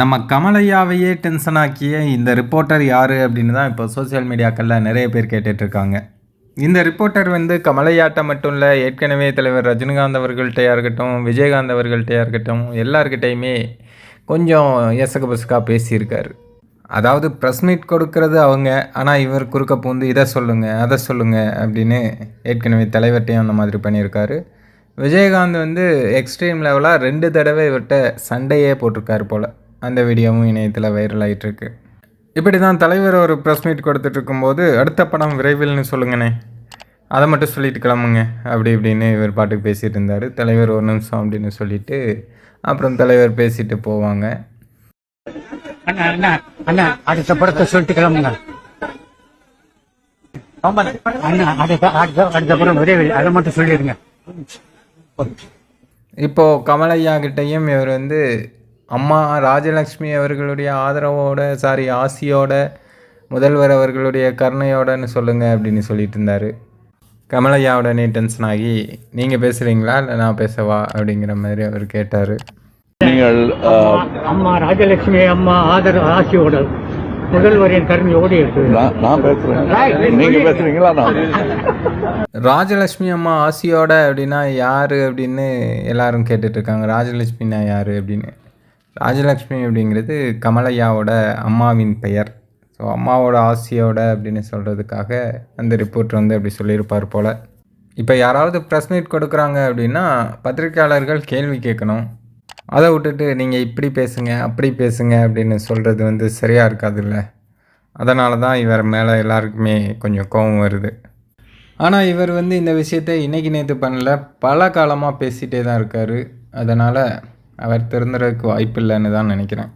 நம்ம கமலையாவையே டென்ஷன் ஆக்கிய இந்த ரிப்போர்ட்டர் யார் அப்படின்னு தான் இப்போ சோஷியல் மீடியாக்களில் நிறைய பேர் கேட்டுட்ருக்காங்க. இந்த ரிப்போர்ட்டர் வந்து கமலையாட்டை மட்டும் இல்லை ஏற்கனவே தலைவர் ரஜினிகாந்த் அவர்கள்ட்டையாக இருக்கட்டும் விஜயகாந்த் அவர்கள்ட்டையாக இருக்கட்டும் எல்லாருக்கிட்டையுமே கொஞ்சம் எசக பசுக்காக பேசியிருக்காரு. அதாவது ப்ரெஸ் மீட் கொடுக்கறது அவங்க ஆனால் இவர் குறுக்க பூந்து இதை சொல்லுங்கள் அதை சொல்லுங்கள் அப்படின்னு ஏற்கனவே தலைவர்கிட்டையும் அந்த மாதிரி பண்ணியிருக்காரு. விஜயகாந்த் வந்து எக்ஸ்ட்ரீம் லெவலாக ரெண்டு தடவை இவர்கிட்ட சண்டையே போட்டிருக்காரு போல். அந்த வீடியோவும் இணையத்தில் வைரல் ஆயிட்டு இருக்கு இப்படி தான் தலைவர் ஒரு ப்ரெஸ் மீட் கொடுத்துட்டு இருக்கும்போது அடுத்த படம் விரைவில்னு சொல்லுங்கண்ணே. அதை மட்டும் சொல்லிட்டு கிளம்புங்க. அப்படி இப்படின்னு இவர் பாட்டுக்கு பேசிகிட்டு இருந்தார். தலைவர் ஒரு நிமிஷம் அப்படின்னு சொல்லிட்டு அப்புறம் தலைவர் பேசிட்டு போவாங்க. அண்ணா அண்ணா அண்ணா அடுத்த படத்தை சொல்லிட்டு கிளம்புங்க. அண்ணா அடுத்த அடுத்த அடுத்த படம் விரைவில் அதை மட்டும் சொல்லிடுங்க. இப்போது கமலையா கிட்டேயும் இவர் வந்து அம்மா ராஜலக்ஷ்மி அவர்களுடைய ஆதரவோட சாரி ஆசியோட முதல்வர் அவர்களுடைய கருணையோடன்னு சொல்லுங்க அப்படின்னு சொல்லிட்டு இருந்தார். கமலையா உடனே டென்ஷன் ஆகி நீங்கள் பேசுகிறீங்களா இல்லை நான் பேசவா? அப்படிங்கிற மாதிரி அவர் கேட்டார். நீங்கள் அம்மா ராஜலட்சுமி அம்மா ஆதர ஆசியோட முதல்வரின் கருணையோடு ராஜலட்சுமி அம்மா ஆசியோட அப்படின்னா யார் அப்படின்னு எல்லாரும் கேட்டுட்டு இருக்காங்க. ராஜலட்சுமினா யார் அப்படின்னு. ராஜலக்ஷ்மி அப்படிங்கிறது கமலையாவோட அம்மாவின் பெயர். ஸோ அம்மாவோட ஆசியோட அப்படின்னு சொல்கிறதுக்காக அந்த ரிப்போர்ட் வந்து அப்படி சொல்லியிருப்பார் போல். இப்போ யாராவது ப்ரெஸ் மீட் கொடுக்குறாங்க அப்படின்னா பத்திரிக்கையாளர்கள் கேள்வி கேட்கணும். அதை விட்டுட்டு நீங்கள் இப்படி பேசுங்க அப்படி பேசுங்க அப்படின்னு சொல்கிறது வந்து சரியாக இருக்காதுல்ல. அதனால தான் இவர் மேலே எல்லாருக்குமே கொஞ்சம் கோபம் வருது. ஆனால் இவர் வந்து இந்த விஷயத்தை இன்றைக்கி நேற்று பண்ணல பல காலமாக பேசிகிட்டே தான் இருக்கார். அதனால் அவர் திருந்துறதுக்கு வாய்ப்பு இல்லைன்னு தான் நினைக்கிறேன்.